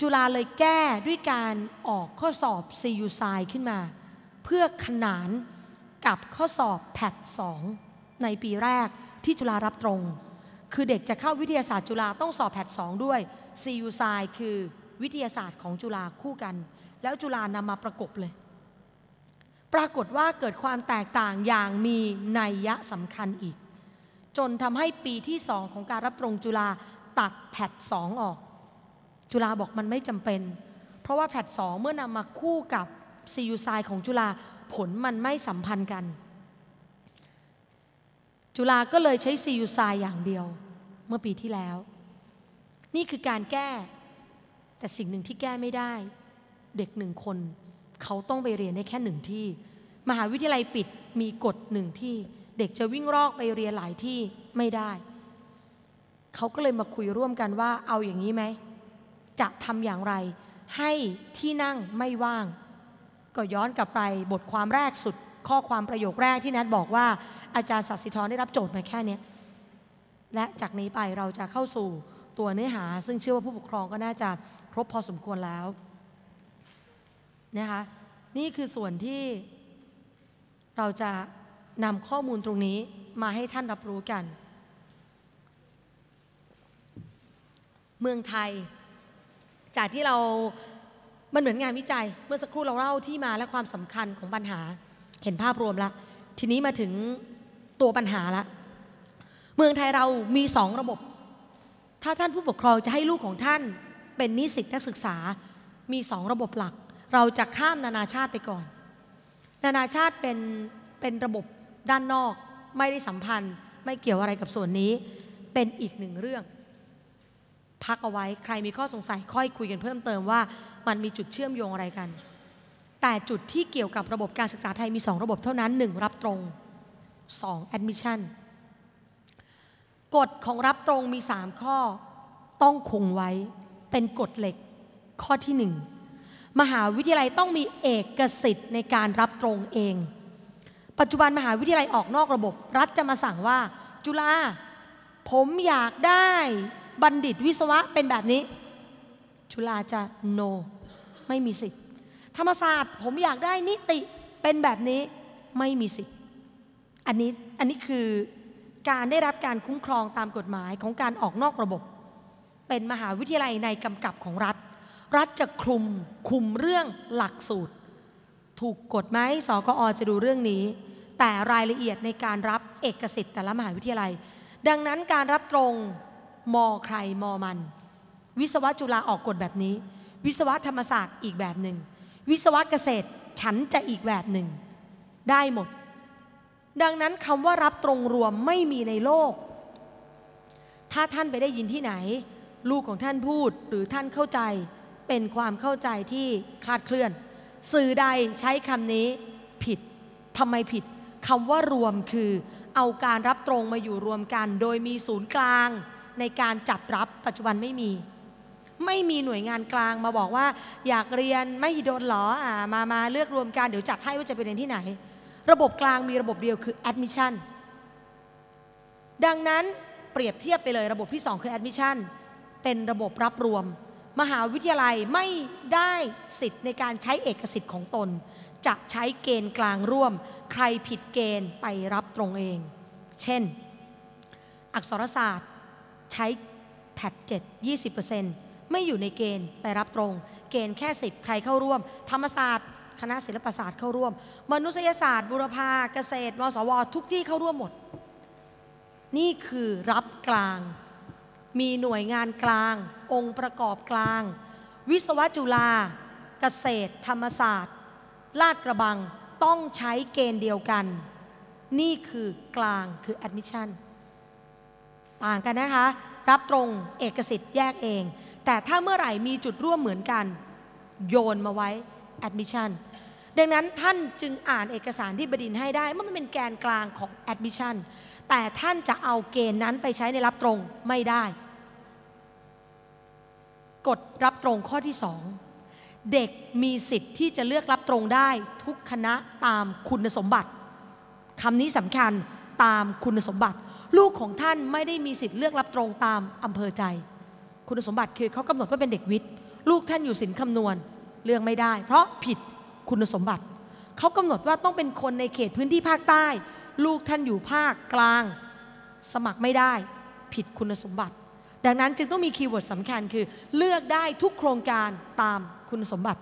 จุฬาเลยแก้ด้วยการออกข้อสอบ CU ไซขึ้นมา เพื่อขนานกับข้อสอบแพท2ในปีแรกที่จุฬารับตรง คือเด็กจะเข้าวิทยาศาสตร์จุฬาต้องสอบแพท2ด้วย CU ไซคือวิทยาศาสตร์ของจุฬาคู่กัน แล้วจุฬานำมาประกบเลย ปรากฏว่าเกิดความแตกต่างอย่างมีนัยยะสำคัญอีก จนทำให้ปีที่สองของการรับตรงจุฬาตัดแพทสองออก จุฬาบอกมันไม่จำเป็น เพราะว่าแพทสองเมื่อนำมาคู่กับซียูไซของจุฬาผลมันไม่สัมพันธ์กัน จุฬาก็เลยใช้ซียูไซอย่างเดียวเมื่อปีที่แล้ว นี่คือการแก้ แต่สิ่งหนึ่งที่แก้ไม่ได้ เด็กหนึ่งคน เขาต้องไปเรียนได้แค่หนึ่งที่ มหาวิทยาลัยปิดมีกฎหนึ่งที่ เด็กจะวิ่งรอกไปเรียนหลายที่ไม่ได้ เขาก็เลยมาคุยร่วมกันว่าเอาอย่างนี้ไหม จะทำอย่างไร ให้ที่นั่งไม่ว่าง ก็ย้อนกลับไปบทความแรกสุด ข้อความประโยคแรกที่นัดบอกว่าอาจารย์สัสิธรได้รับโจทย์มาแค่นี้และจากนี้ไปเราจะเข้าสู่ตัวเนื้อหา ซึ่งเชื่อว่าผู้ปกครองก็น่าจะครบพอสมควรแล้วนะคะนี่คือส่วนที่เราจะนำข้อมูลตรงนี้มาให้ท่านรับรู้กัน เมืองไทย จากที่เรา มันเหมือนงานวิจัย เมื่อสักครู่เราเล่าที่มาและความสำคัญของปัญหา เห็นภาพรวมแล้วทีนี้มาถึงตัวปัญหาละ เมืองไทยเรามีสองระบบ ถ้าท่านผู้ปกครองจะให้ลูกของท่านเป็นนิสิตนักศึกษา มีสองระบบหลัก เราจะข้ามนานาชาติไปก่อน นานาชาติเป็นเป็นระบบด้านนอก ไม่ได้สัมพันธ์ ไม่เกี่ยวอะไรกับส่วนนี้ เป็นอีกหนึ่งเรื่อง พักเอาไว้ใครมีข้อสงสัยค่อยคุยกันเพิ่มเติมว่ามันมีจุดเชื่อมโยงอะไรกัน แต่จุดที่เกี่ยวกับระบบการศึกษาไทยมี 2 ระบบเท่านั้น 1 รับตรง 2 admission กฎของรับตรงมี 3 ข้อต้องคงไว้เป็นกฎเหล็กข้อที่ 1 มหาวิทยาลัยต้องมีเอกสิทธิ์ในการรับตรงเอง ปัจจุบันมหาวิทยาลัยออกนอกระบบ รัฐจะมาสั่งว่า จุฬาผมอยากได้ บัณฑิตวิศวะเป็นแบบนี้ จุฬาจะ no ไม่มีสิทธิ์ ธรรมศาสตร์ผมอยากได้นิติเป็นแบบนี้ไม่มีสิทธิ์ อันนี้อันนี้คือการได้รับการคุ้มครองตามกฎหมายของการออกนอกระบบ เป็นมหาวิทยาลัยในกำกับของรัฐ รัฐจะคลุมคุมเรื่องหลักสูตร ถูกกฎไหมสกอจะดูเรื่องนี้ แต่รายละเอียดในการรับเอกสิทธิ์แต่ละมหาวิทยาลัย ดังนั้นการรับตรง มอใครมอมัน วิศวะจุฬาออกกฎแบบนี้ วิศวะธรรมศาสตร์อีกแบบหนึ่ง วิศวะเกษตรฉันจะอีกแบบหนึ่ง ได้หมด ดังนั้นคำว่ารับตรงรวมไม่มีในโลก ถ้าท่านไปได้ยินที่ไหน ลูกของท่านพูดหรือท่านเข้าใจเป็นความเข้าใจที่คลาดเคลื่อน สื่อใดใช้คำนี้ผิดทำไมผิดคำว่ารวมคือเอาการรับตรงมาอยู่รวมกัน โดยมีศูนย์กลาง ในการจัดรับปัจจุบันไม่มี ไม่มีหน่วยงานกลางมาบอกว่า อยากเรียนไม่โดนหรออ่ามามาเลือกรวมกันเดี๋ยวจัดให้ว่าจะไปเรียนที่ไหน ระบบกลางมีระบบเดียวคือ admission ดังนั้นเปรียบเทียบไปเลยระบบที่ 2 คือ admission เป็นระบบรับรวม มหาวิทยาลัยไม่ได้สิทธิ์ในการใช้เอกสิทธิ์ของตน จะใช้เกณฑ์กลางร่วม ใครผิดเกณฑ์ไปรับตรงเอง เช่น อักษรศาสตร์ ใช้แพทเจ็ดยี่สิบเปอร์เซ็นต์ไม่อยู่ในเกณฑ์ไปรับตรง เกณฑ์แค่สิบใครเข้าร่วม ธรรมศาสตร์ คณะศิลปศาสตร์เข้าร่วม มนุษยศาสตร์ บุรพาเกษตรมสว ทุกที่เข้าร่วมหมด นี่คือรับกลาง มีหน่วยงานกลาง องค์ประกอบกลาง วิศวะจุฬาเกษตร ธรรมศาสตร์ ลาดกระบังต้องใช้เกณฑ์เดียวกัน นี่คือกลางคือ admission ต่างกันนะคะ รับตรงเอกสิทธิ์แยกเอง แต่ถ้าเมื่อไหร่มีจุดร่วมเหมือนกัน โยนมาไว้ admission ดังนั้นท่านจึงอ่านเอกสารที่บดินให้ได้ว่ามันเป็นแกนกลางของ admission แต่ท่านจะเอาเกณฑ์นั้นไปใช้ในรับตรงไม่ได้ กฎรับตรงข้อที่สองเด็กมีสิทธิ์ที่จะเลือกรับตรงได้ทุกคณะตามคุณสมบัติคำนี้สำคัญตามคุณสมบัติ ลูกของท่านไม่ได้มีสิทธิ์เลือกรับตรงตามอำเภอใจ คุณสมบัติคือเขากำหนดว่าเป็นเด็กวิทย์ ลูกท่านอยู่สินคำนวณเลือกไม่ได้ เพราะผิดคุณสมบัติ เขากำหนดว่าต้องเป็นคนในเขตพื้นที่ภาคใต้ ลูกท่านอยู่ภาคกลาง สมัครไม่ได้ ผิดคุณสมบัติ ดังนั้นจึงต้องมีคีย์เวิร์ดสำคัญคือ เลือกได้ทุกโครงการตามคุณสมบัติ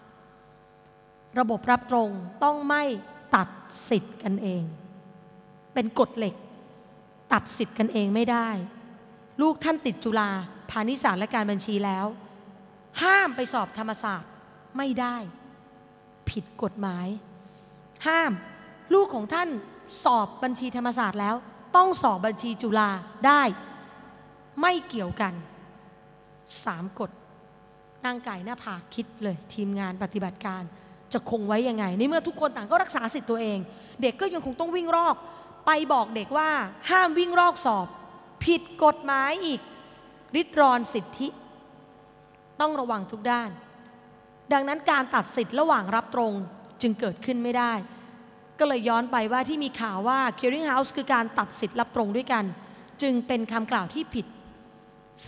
3. ระบบรับตรงต้องไม่ตัดสิทธิ์กันเอง เป็นกฎเหล็ก ตัดสิทธิ์กันเองไม่ได้ ลูกท่านติดจุฬาพาณิชย์ศาสตร์และการบัญชีแล้ว ห้ามไปสอบธรรมศาสตร์ไม่ได้ ผิดกฎหมาย ห้ามลูกของท่านสอบบัญชีธรรมศาสตร์แล้ว ต้องสอบบัญชีจุฬาได้ ไม่เกี่ยวกันสามกฎนั่งไก่หน้าผากคิดเลย ทีมงานปฏิบัติการจะคงไว้ยังไงในเมื่อทุกคนต่างก็รักษาสิทธิ์ตัวเอง เด็กก็ยังคงต้องวิ่งรอก ไปบอกเด็กว่าห้ามวิ่งรอกสอบ ผิดกฎหมายอีก ริดรอนสิทธิ ต้องระวังทุกด้าน ดังนั้นการตัดสิทธิ์ระหว่างรับตรงจึงเกิดขึ้นไม่ได้ ก็เลยย้อนไปว่าที่มีข่าวว่า clearing house คือการตัดสิทธิ์รับตรงด้วยกัน จึงเป็นคำกล่าวที่ผิด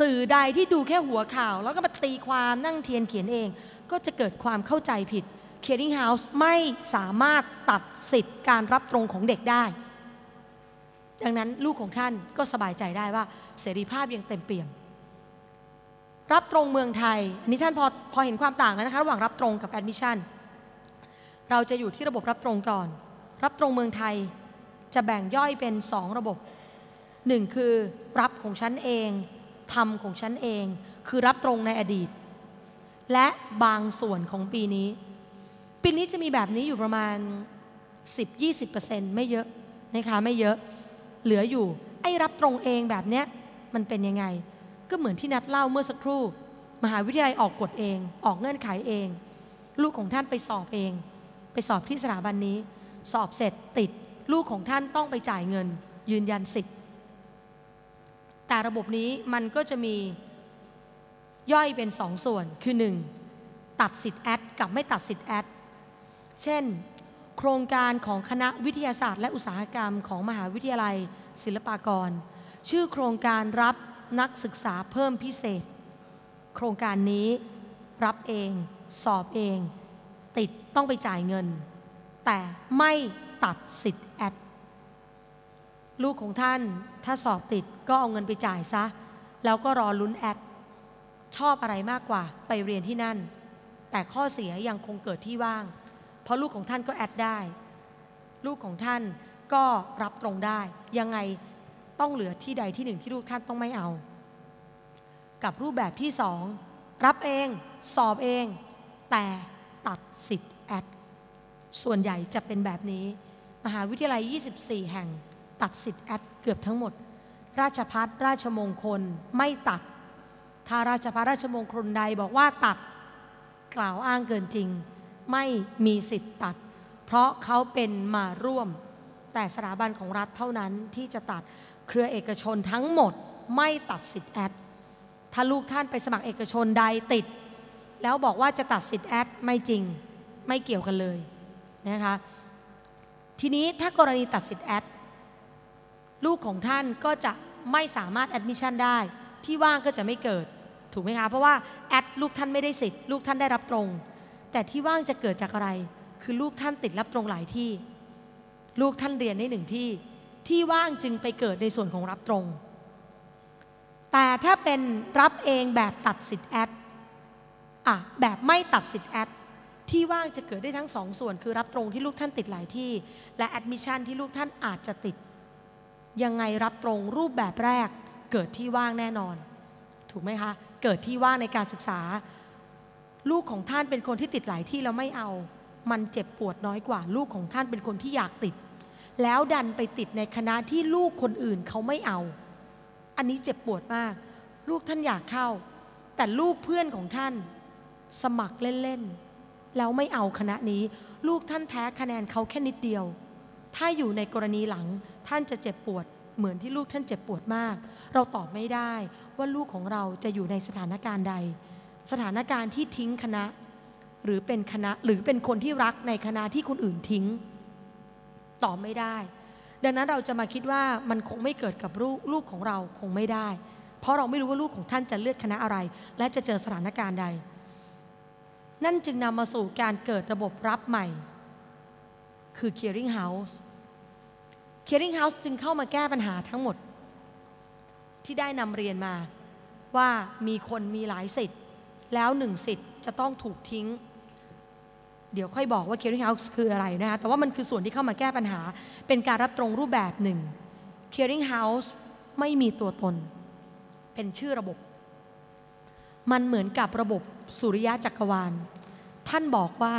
สื่อใดที่ดูแค่หัวข่าว แล้วก็มาตีความนั่งเทียนเขียนเอง ก็จะเกิดความเข้าใจผิด clearing house ไม่สามารถตัดสิทธิ์การรับตรงของเด็กได้ ดังนั้นลูกของท่านก็สบายใจได้ว่าเสรีภาพยังเต็มเปี่ยม รับตรงเมืองไทย อันนี้ท่านพอพอเห็นความต่างแล้วนะคะระหว่างรับตรงกับแอดมิชชั่น เราจะอยู่ที่ระบบรับตรงก่อน รับตรงเมืองไทยจะแบ่งย่อยเป็นสองระบบหนึ่งคือรับของฉันเองทำของฉันเอง คือรับตรงในอดีต และบางส่วนของปีนี้ ปีนี้จะมีแบบนี้อยู่ประมาณ 10-20%ไม่เยอะนะคะไม่เยอะ เหลืออยู่ ไอ้รับตรงเองแบบเนี้ยมันเป็นยังไง ก็เหมือนที่นัดเล่าเมื่อสักครู่ มหาวิทยาลัยออกกฎเอง ออกเงื่อนไขเอง ลูกของท่านไปสอบเอง ไปสอบที่สถาบันนี้ สอบเสร็จติด ลูกของท่านต้องไปจ่ายเงิน ยืนยันสิทธิ์แต่ระบบนี้มันก็จะมีย่อยเป็นสองส่วนคือหนึ่งตัดสิทธิ์แอดกับไม่ตัดสิทธิ์แอด เช่น โครงการของคณะวิทยาศาสตร์ และอุตสาหกรรมของมหาวิทยาลัยศิลปากร ชื่อโครงการรับนักศึกษาเพิ่มพิเศษ โครงการนี้รับเอง สอบเอง ติดต้องไปจ่ายเงิน แต่ไม่ตัดสิทธิ์แอดลูกของท่านถ้าสอบติดก็เอาเงินไปจ่ายซะ แล้วก็รอลุ้นแอดชอบอะไรมากกว่าไปเรียนที่นั่น แต่ข้อเสียยังคงเกิดที่ว่าง เพราะลูกของท่านก็แอดได้ ลูกของท่านก็รับตรงได้ ยังไงต้องเหลือที่ใดที่หนึ่งที่ลูกท่านต้องไม่เอา กับรูปแบบที่สองรับเองสอบเอง แต่ตัดสิทธิ์แอดส่วนใหญ่จะเป็นแบบนี้ มหาวิทยาลัย 24 แห่ง ตัดสิทธิ์แอดเกือบทั้งหมด ราชพัฒราชมงคลไม่ตัด ถ้าราชพัฒราชมงคลใดบอกว่าตัดกล่าวอ้างเกินจริง ไม่มีสิทธิ์ตัด เพราะเขาเป็นมาร่วม แต่สถาบันของรัฐเท่านั้นที่จะตัดเครือเอกชนทั้งหมดไม่ตัดสิทธิ์แอดถ้าลูกท่านไปสมัครเอกชนใดติด แล้วบอกว่าจะตัดสิทธิ์แอดไม่จริงไม่เกี่ยวกันเลยนะคะทีนี้ถ้ากรณีตัดสิทธิ์แอดลูกของท่านก็จะไม่สามารถแอดมิชชั่นได้ ที่ว่างก็จะไม่เกิด ถูกไหมคะ เพราะว่าแอดลูกท่านไม่ได้สิทธิ์ ลูกท่านได้รับตรง แต่ที่ว่างจะเกิดจากอะไร คือลูกท่านติดรับตรงหลายที่ ลูกท่านเรียนในหนึ่งที่ ที่ว่างจึงไปเกิดในส่วนของรับตรง แต่ถ้าเป็นรับเองแบบตัดสิทธิ์แอดอะแบบไม่ตัดสิทธิ์แอดที่ว่างจะเกิดได้ทั้งสองส่วน คือรับตรงที่ลูกท่านติดหลายที่ และแอดมิชชั่นที่ลูกท่านอาจจะติด ยังไงรับตรงรูปแบบแรกเกิดที่ว่างแน่นอน ถูกไหมคะ เกิดที่ว่างในการศึกษา ลูกของท่านเป็นคนที่ติดหลายที่แล้วไม่เอา มันเจ็บปวดน้อยกว่า ลูกของท่านเป็นคนที่อยากติด แล้วดันไปติดในคณะที่ลูกคนอื่นเขาไม่เอา อันนี้เจ็บปวดมาก ลูกท่านอยากเข้า แต่ลูกเพื่อนของท่าน สมัครเล่นๆแล้วไม่เอาคณะนี้ ลูกท่านแพ้คะแนนเขาแค่นิดเดียว ถ้าอยู่ในกรณีหลังท่านจะเจ็บปวดเหมือนที่ลูกท่านเจ็บปวดมาก เราตอบไม่ได้ว่าลูกของเราจะอยู่ในสถานการณ์ใด สถานการณ์ที่ทิ้งคณะ หรือเป็นคณะหรือเป็นคนที่รักในคณะที่คนอื่นทิ้งตอบไม่ได้ ดังนั้นเราจะมาคิดว่ามันคงไม่เกิดกับลูกลูกของเราคงไม่ได้ เพราะเราไม่รู้ว่าลูกของท่านจะเลือกคณะอะไร และจะเจอสถานการณ์ใด นั่นจึงนำมาสู่การเกิดระบบรับใหม่ คือ clearing house clearing house จึงเข้ามาแก้ปัญหาทั้งหมด ที่ได้นำเรียนมาว่ามีคนมีหลายสิทธิ์ แล้วหนึ่งสิทธิ์จะต้องถูกทิ้ง เดี๋ยวค่อยบอกว่า clearing house คืออะไรนะคะแต่ว่ามันคือส่วนที่เข้ามาแก้ปัญหา เป็นการรับตรงรูปแบบหนึ่ง clearing house ไม่มีตัวตน เป็นชื่อระบบ มันเหมือนกับระบบสุริยะจักรวาล ท่านบอกว่า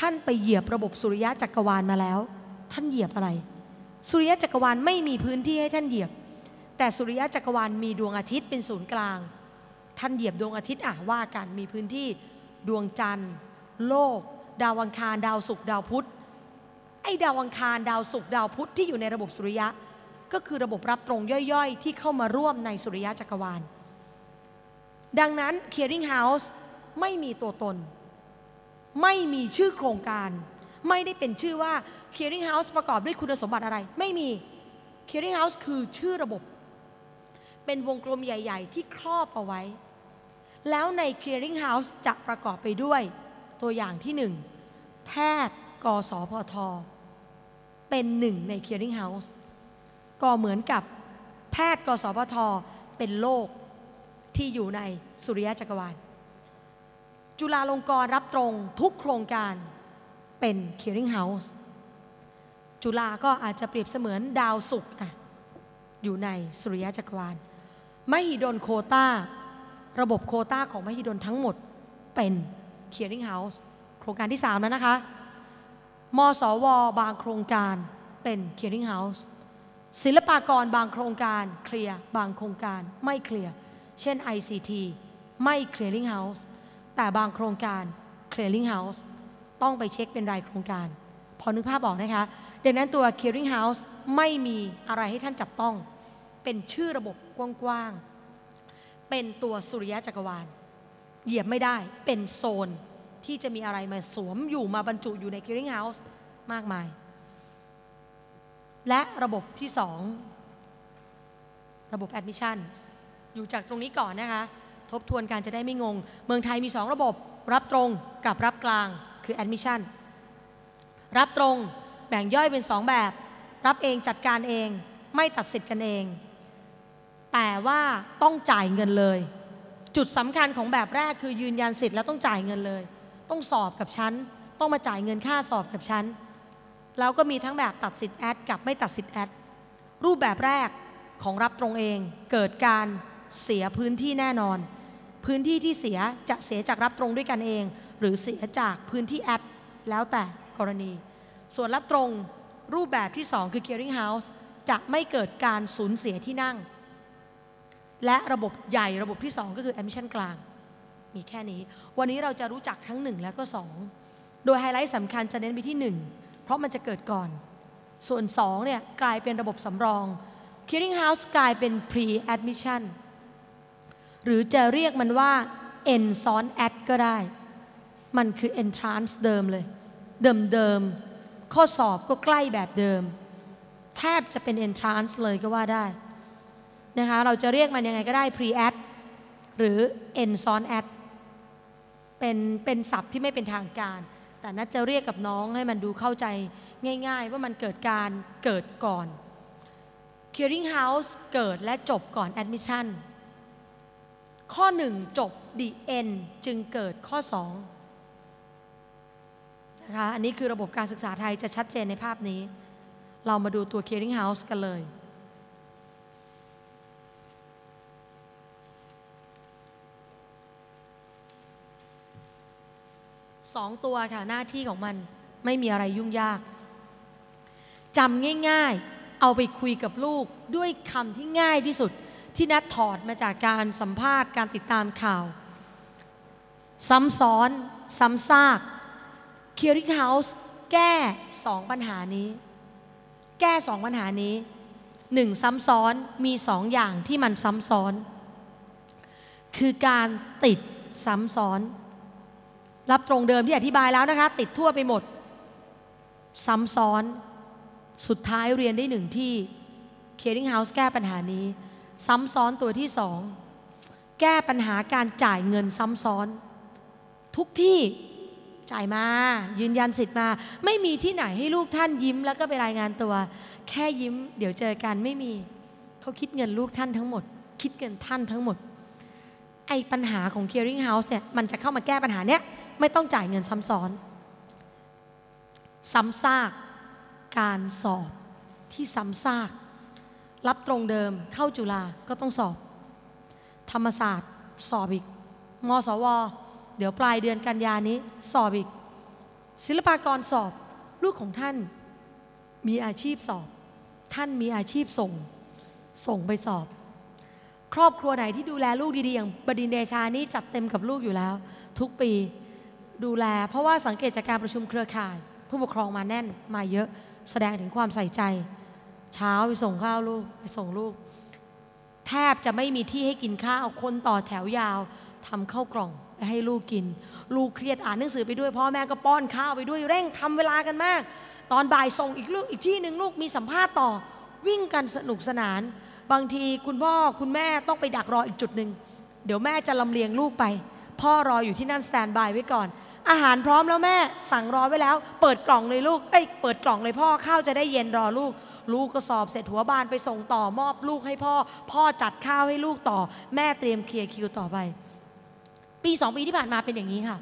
ท่านไปเหยียบระบบสุริยะจักรวาลมาแล้ว ท่านเหยียบอะไร สุริยะจักรวาลไม่มีพื้นที่ให้ท่านเหยียบ แต่สุริยะจักรวาลมีดวงอาทิตย์เป็นศูนย์กลาง ท่านเหยียบดวงอาทิตย์อะว่ากันมีพื้นที่ดวงจันทร์ โลก ดาวอังคาร ดาวศุกร์ดาวพุธไอ้ดาวอังคาร ดาวศุกร์ดาวพุธที่อยู่ในระบบสุริยะ ก็คือระบบรับตรงย่อยๆ ที่เข้ามาร่วมในสุริยะจักรวาล ดังนั้น Clearing House ไม่มีตัวตน ไม่มีชื่อโครงการ ไม่ได้เป็นชื่อว่า Clearing House ประกอบด้วยคุณสมบัติอะไร ไม่มี Clearing House คือชื่อระบบ เป็นวงกลมใหญ่ ๆ ที่ครอบเอาไว้ แล้วใน Clearing House จะประกอบไปด้วย ตัวอย่างที่หนึ่งแพทย์ กสพท เป็นหนึ่งใน Clearing House ก็เหมือนกับแพทย์ กสพท เป็นโลกที่อยู่ในสุริยะจักรวาล จุฬาลงกรณ์รับตรงทุกโครงการเป็น Clearing House จุฬาก็อาจจะเปรียบเสมือนดาวศุกร์อะอยู่ในสุริยะจักรวาล มหิดลโควตา ระบบโควตาของมหิดลทั้งหมดเป็น Clearing House โครงการที่ 3 แล้วนะคะมสว บางโครงการเป็น Clearing House ศิลปากรบางโครงการเคลียร์บางโครงการไม่เคลียร์เช่น ICT ไม่ Clearing House แต่บางโครงการ Clearing House ต้องไปเช็คเป็นรายโครงการ พอนึกภาพออกนะคะดังนั้นตัว Clearing House ไม่มีอะไรให้ท่านจับต้อง เป็นชื่อระบบกว้างๆ เป็นตัวสุริยะจักรวาล เหยียบไม่ได้เป็นโซนที่จะมีอะไรมาสวมอยู่มาบรรจุอยู่ใน Clearing House มากมาย และระบบที่สองระบบ Admission อยู่จากตรงนี้ก่อนนะคะ ทบทวนการจะได้ไม่งง เมืองไทยมีสองระบบรับตรงกับรับกลางคือ Admission รับตรงแบ่งย่อยเป็นสองแบบ รับเองจัดการเอง ไม่ตัดสิทธิ์กันเอง แต่ว่าต้องจ่ายเงินเลย จุดสำคัญของแบบแรกคือยืนยันสิทธิ์แล้วต้องจ่ายเงินเลย ต้องสอบกับฉัน ต้องมาจ่ายเงินค่าสอบกับฉัน แล้วก็มีทั้งแบบตัดสิทธิ์แอดกับไม่ตัดสิทธิ์แอดรูปแบบแรกของรับตรงเองเกิดการเสียพื้นที่แน่นอน พื้นที่ที่เสียจะเสียจากรับตรงด้วยกันเอง หรือเสียจากพื้นที่แอดแล้วแต่กรณี ส่วนรับตรงรูปแบบที่ 2 คือ clearing house จะไม่เกิดการสูญเสียที่นั่ง และระบบใหญ่ระบบที่ 2 ก็คือ admission กลาง มีแค่นี้ วันนี้เราจะรู้จักทั้ง 1 แล้วก็ 2 โดยไฮไลท์สำคัญจะเน้นไปที่ 1 เพราะมันจะเกิดก่อน ส่วน2เนี่ยกลายเป็นระบบสำรอง clearing house กลายเป็น pre admission หรือจะเรียกมันว่า n ซ้อน ad ก็ได้ มันคือ entrance เดิมเลย เดิมเดิมๆข้อสอบก็ใกล้แบบเดิม แทบจะเป็น entrance เลยก็ว่าได้ นะคะ เราจะเรียกมันยังไงก็ได้ pre ad หรือ n ซ้อน ad เป็นเป็นศัพท์ที่ไม่เป็นทางการ แต่นัดจะเรียกกับน้องให้มันดูเข้าใจง่าย ๆ ว่ามันเกิดการเกิดก่อน clearing house เกิดและจบก่อน admission ข้อ 1 จบ the end จึงเกิดข้อ 2 นะคะ อันนี้คือระบบการศึกษาไทยจะชัดเจนในภาพนี้ เรามาดูตัว clearing house กันเลย สองตัวค่ะหน้าที่ของมันไม่มีอะไรยุ่งยากจำง่ายๆ เอาไปคุยกับลูกด้วยคำที่ง่ายที่สุด ที่นัดถอดมาจากการสัมภาษณ์การติดตามข่าว ซ้ำซ้อน ซ้ำซาก c e a r i n g House แก้สองปัญหานี้ แก้สองปัญหานี้หนึ่งซ้ำซ้อนมีสองอย่างที่มันซ้ำซ้อน คือการติดซ้ำซ้อน รับตรงเดิมที่อธิบายแล้วนะคะ ติดทั่วไปหมด ซ้ำซ้อนสุดท้ายเรียนได้หนึ่งที่ Caring House แก้ปัญหานี้ ซ้ำซ้อนตัวที่สองแก้ปัญหาการจ่ายเงินซ้ำซ้อน ทุกที่จ่ายมา ยืนยันสิทธิ์มา ไม่มีที่ไหนให้ลูกท่านยิ้มแล้วก็ไปรายงานตัว แค่ยิ้ม เดี๋ยวเจอกันไม่มี เขาคิดเงินลูกท่านทั้งหมด คิดเงินท่านทั้งหมด ไอ้ปัญหาของ Caring house เนี่ยมันจะเข้ามาแก้ปัญหาเนี้ย ไม่ต้องจ่ายเงินซ้ำซ้อน ซ้ำซากการสอบที่ซ้ำซาก รับตรงเดิมเข้าจุฬาก็ต้องสอบ ธรรมศาสตร์สอบอีกมสว เดี๋ยวปลายเดือนกันยานี้สอบอีก ศิลปากรสอบลูกของท่านมีอาชีพสอบ ท่านมีอาชีพส่ง ส่งไปสอบ ครอบครัวไหนที่ดูแลลูกดีๆ อย่างบดินเดชานี่จัดเต็มกับลูกอยู่แล้ว ทุกปี ดูแล เพราะว่าสังเกตจากการประชุมเครือข่าย ผู้ปกครองมาแน่นมาเยอะแสดงถึงความใส่ใจ เช้าไปส่งข้าวลูกไปส่งลูก แทบจะไม่มีที่ให้กินข้าวคนต่อแถวยาวทำข้าวกล่องไปให้ลูกกิน ลูกเครียดอ่านหนังสือไปด้วยพ่อแม่ก็ป้อนข้าวไปด้วยเร่งทำเวลากันมาก ตอนบ่ายส่งอีกลูกอีกที่หนึ่งลูกมีสัมภาษณ์ต่อ วิ่งกันสนุกสนาน บางทีคุณพ่อคุณแม่ต้องไปดักรออีกจุดหนึ่งเดี๋ยวแม่จะลำเลียงลูกไป พ่อรออยู่ที่นั่นสแตนบายไว้ก่อน อาหารพร้อมแล้วแม่ สั่งรอไว้แล้ว เปิดกล่องเลยลูกเอ้ยเปิดกล่องเลยพ่อข้าวจะได้เย็นรอลูก ลูกก็สอบเสร็จหัวบานไปส่งต่อมอบลูกให้พ่อ พ่อจัดข้าวให้ลูกต่อ แม่เตรียมเคลียร์คิวต่อไป ปีสองปีที่ผ่านมาเป็นอย่างนี้ค่ะ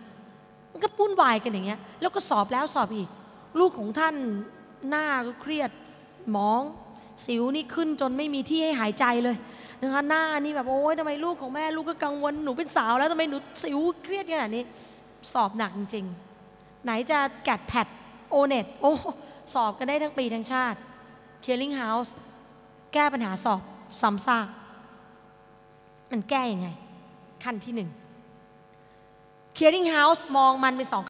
มันก็ปุ้นวายกันอย่างเงี้ย แล้วก็สอบแล้วสอบอีก ลูกของท่านหน้าก็เครียดหมองสิวนี่ขึ้นจนไม่มีที่ให้หายใจเลยนะคะหน้านี่แบบโอ๊ยทำไมลูกของแม่ลูกก็กังวลหนูเป็นสาวแล้วทำไมหนูสิวเครียดขนาดนี้ สอบหนักจริง ๆ ไหนจะแกดแพดโอเน็ตโอ้สอบกันได้ทั้งปีทั้งชาติเคียร์ลิงเฮาส์แก้ปัญหาสอบซ้ำซากมันแก้ยังไง ขั้นที่หนึ่งเคียร์ลิงเฮาส์มองมันเป็นสอง